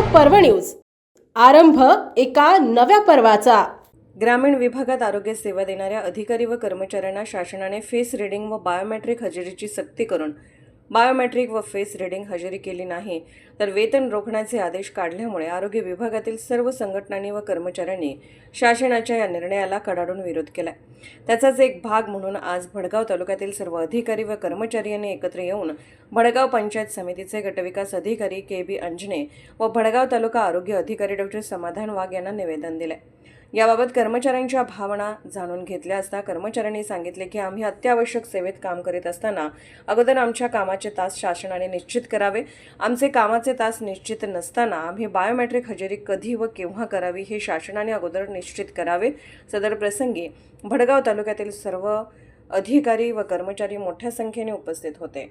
पर्व न्यूज. आरंभ एका नव्या पर्वाचा. ग्रामीण विभागात आरोग्य सेवा देणाऱ्या अधिकारी व कर्मचाऱ्यांना शासनाने फेस रिडिंग व बायोमेट्रिक हजेरीची सक्ती करून बायोमेट्रिक व फेस रिडिंग हजेरी केली नाही. तर वेतन रोखण्याचे आदेश काढल्यामुळे आरोग्य विभागातील सर्व संघटनांनी व कर्मचाऱ्यांनी शासनाच्या या निर्णयाला कडाडून विरोध केला त्याचाच एक भाग म्हणून आज भडगाव तालुक्यातील सर्व अधिकारी व कर्मचारी यांनी एकत्र येऊन भडगाव पंचायत समितीचे गटविकास अधिकारी के बी अंजने व भडगाव तालुका आरोग्य अधिकारी डॉक्टर समाधान वाघ यांना निवेदन दिले याबाबत कर्मचाऱ्यांच्या भावना जाणून घेतल्या असता कर्मचाऱ्यांनी सांगितले की आम्ही अत्यावश्यक सेवेत काम करीत असताना अगोदर आमच्या कामाचे तास शासनाने निश्चित करावे. आमचे कामाचे तास निश्चित नसताना आम्ही बायोमेट्रिक हजेरी कधी व केव्हा करावी हे शासनाने अगोदर निश्चित करावे. सदर प्रसंगी भडगाव तालुक्यातील सर्व अधिकारी व कर्मचारी मोठ्या संख्येने उपस्थित होते.